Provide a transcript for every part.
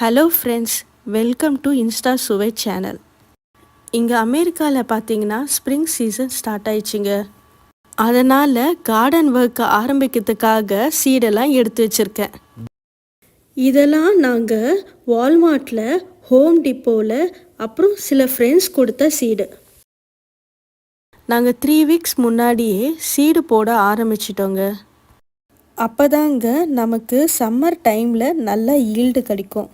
Hello friends welcome to Insta சுவை channel இங்கே அமெரிக்காவில் பார்த்தீங்கன்னா ஸ்ப்ரிங் சீசன் ஸ்டார்ட் ஆயிடுச்சுங்க. அதனால் கார்டன் ஒர்க்கை ஆரம்பிக்கிறதுக்காக சீடெல்லாம் எடுத்து வச்சுருக்கேன். இதெல்லாம் நாங்கள் வால்மார்ட்டில் ஹோம் டிப்போவில் அப்புறம் சில ஃப்ரெண்ட்ஸ் கொடுத்த சீடு நாங்கள் த்ரீ வீக்ஸ் முன்னாடியே சீடு போட ஆரம்பிச்சிட்டோங்க. அப்போதாங்க நமக்கு சம்மர் டைமில் நல்ல ஈல்டு கிடைக்கும்.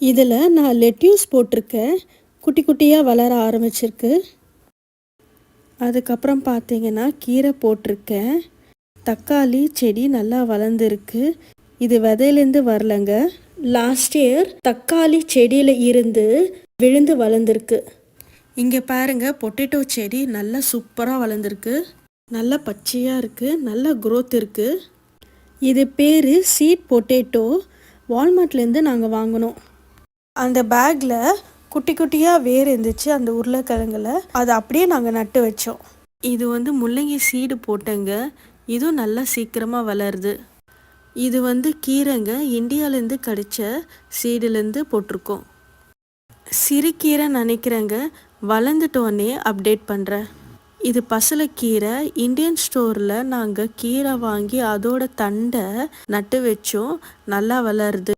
இதில் நான் லெட்யூஸ் போட்டிருக்கேன் குட்டி குட்டியாக வளர ஆரம்பிச்சிருக்கு. அதுக்கப்புறம் பார்த்தீங்கன்னா கீரை போட்டிருக்கேன் தக்காளி செடி நல்லா வளர்ந்துருக்கு. இது விதையிலேருந்து வரலங்க. லாஸ்ட் இயர் தக்காளி செடியில் இருந்து விழுந்து வளர்ந்துருக்கு. இங்கே பாருங்க பொட்டேட்டோ செடி நல்லா சூப்பராக வளர்ந்துருக்கு. நல்லா பச்சையாக இருக்குது நல்ல க்ரோத் இருக்குது இது பேர் சீட் பொட்டேட்டோ வால்மார்ட்லேருந்து நாங்கள் வாங்கினோம். அந்த பேக்கில் குட்டி குட்டியாக வேர் இருந்துச்சு அந்த உருளைக்கிழங்குல. அதை அப்படியே நாங்கள் நட்டு வச்சோம். இது வந்து முள்ளங்கி சீடு போட்டங்க. இதுவும் நல்லா சீக்கிரமாக வளருது. இது வந்து கீரைங்க. இந்தியாவிலேருந்து கிடைச்ச சீடுலேருந்து போட்டிருக்கோம். சிறுகீரை நினைக்கிறேங்க. வளர்ந்துட்டோன்னே அப்டேட் பண்ணுறேன் இது பசலைக்கீரை இந்தியன் ஸ்டோரில் நாங்கள் கீரை வாங்கி அதோட தண்டை நட்டு வச்சோம். நல்லா வளருது.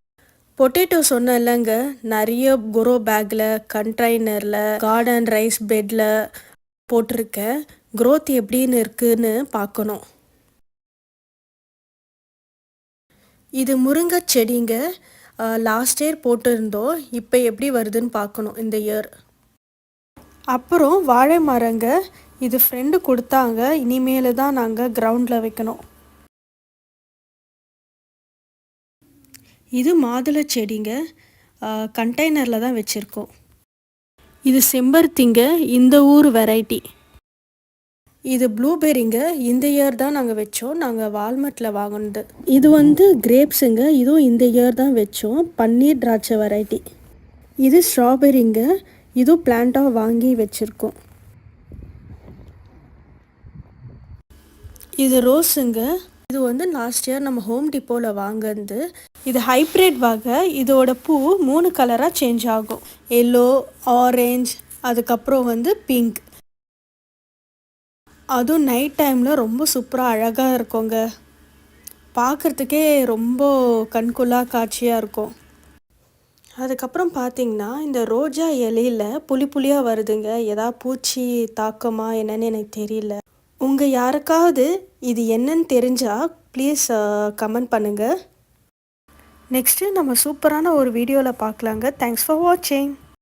பொட்டேட்டோ சொன்ன இல்லைங்க நிறைய குரோ பேக்கில் கண்டெய்னரில் கார்டன் ரைஸ் பெட்டில் போட்டிருக்கேன். க்ரோத் எப்படின்னு இருக்குன்னு பார்க்கணும். இது முருங்கை செடிங்க. லாஸ்ட் இயர் போட்டிருந்தோம். இப்போ எப்படி வருதுன்னு பார்க்கணும் இந்த இயர் அப்புறம் வாழை மரங்க. இது ஃப்ரெண்டு கொடுத்தாங்க. இனிமேல் தான் நாங்கள் கிரவுண்டில் வைக்கணும். இது மாதுளை செடிங்க. கண்டெய்னரில் தான் வச்சுருக்கோம். இது செம்பருத்திங்க இந்த ஊர் வெரைட்டி இது ப்ளூபெரிங்க இந்த இயர் தான் நாங்கள் வச்சோம். நாங்கள் வால்மார்ட்டில் வாங்கினது. இது வந்து கிரேப்ஸுங்க இதுவும் இந்த இயர் தான் வச்சோம். பன்னீர் திராட்சை வெரைட்டி இது ஸ்ட்ராபெரிங்க இதுவும் பிளான்ட்டாக வாங்கி வச்சுருக்கோம். இது ரோஸுங்க இது வந்து லாஸ்ட் இயர் நம்ம ஹோம் டிப்போவில் வாங்கினது. இது ஹைப்ரிட் வகை இதோட பூ மூணு கலராக சேஞ்ச் ஆகும். எல்லோ ஆரஞ்ச் அதுக்கப்புறம் வந்து பிங்க் அதுவும் நைட் டைமில் ரொம்ப சூப்பராக அழகாக இருக்குங்க. பார்க்குறதுக்கே ரொம்ப கண்கொள்ளா காட்சியாக இருக்கும். அதுக்கப்புறம் பார்த்தீங்கன்னா இந்த ரோஜா இலையில் புளி புளியாக வருதுங்க. ஏதா பூச்சி தாக்கமா என்னன்னு எனக்கு தெரியல. உங்கள் யாருக்காவது இது என்னன்னு தெரிஞ்சால் ப்ளீஸ் கமெண்ட் பண்ணுங்கள் நெக்ஸ்ட்டு நம்ம சூப்பரான ஒரு வீடியோவில் பார்க்கலாங்க. தேங்க்ஸ் ஃபார் வாட்சிங்